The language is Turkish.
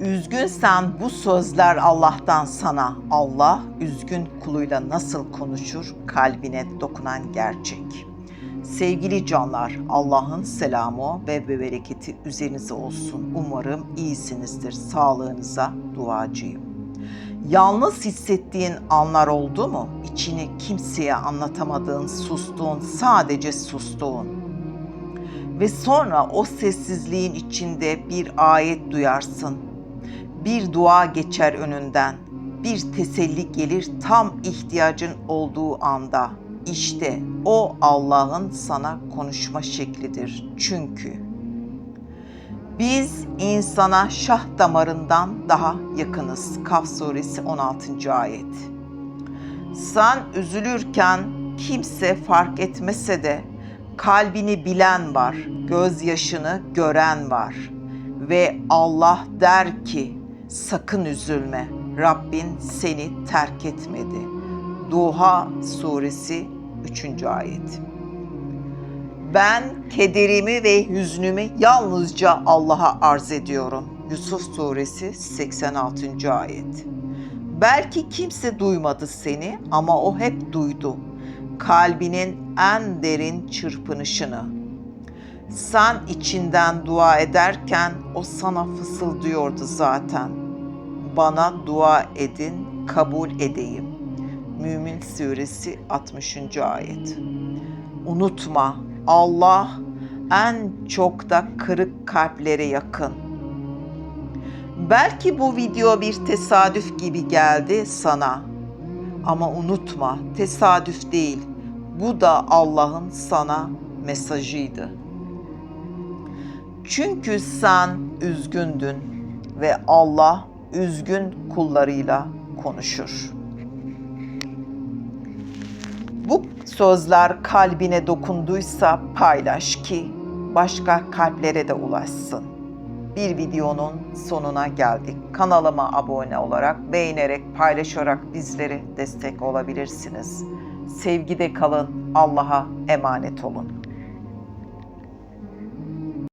Üzgünsen bu sözler Allah'tan sana. Allah üzgün kuluyla nasıl konuşur? Kalbine dokunan gerçek. Sevgili canlar, Allah'ın selamı ve bereketi üzerinize olsun. Umarım iyisinizdir. Sağlığınıza duacıyım. Yalnız hissettiğin anlar oldu mu? İçini kimseye anlatamadığın, sustuğun, sadece sustuğun. Ve sonra o sessizliğin içinde bir ayet duyarsın. Bir dua geçer önünden. Bir teselli gelir tam ihtiyacın olduğu anda. İşte o Allah'ın sana konuşma şeklidir. Çünkü biz insana şah damarından daha yakınız. Kaf suresi 16. ayet. Sen üzülürken kimse fark etmese de kalbini bilen var, gözyaşını gören var. Ve Allah der ki sakın üzülme. Rabbin seni terk etmedi. Duha suresi 3. ayet. Ben kederimi ve hüznümü yalnızca Allah'a arz ediyorum. Yusuf suresi 86. ayet. Belki kimse duymadı seni ama o hep duydu. Kalbinin en derin çırpınışını. Sen içinden dua ederken o sana fısıldıyordu zaten. Bana dua edin, kabul edeyim. Mümin suresi 60. ayet. Unutma Allah en çok da kırık kalplere yakın. Belki bu video bir tesadüf gibi geldi sana. Ama unutma, tesadüf değil. Bu da Allah'ın sana mesajıydı. Çünkü sen üzgündün ve Allah üzgün kullarıyla konuşur. Bu sözler kalbine dokunduysa paylaş ki başka kalplere de ulaşsın. Bir videonun sonuna geldik. Kanalıma abone olarak, beğenerek, paylaşarak bizlere destek olabilirsiniz. Sevgide kalın, Allah'a emanet olun.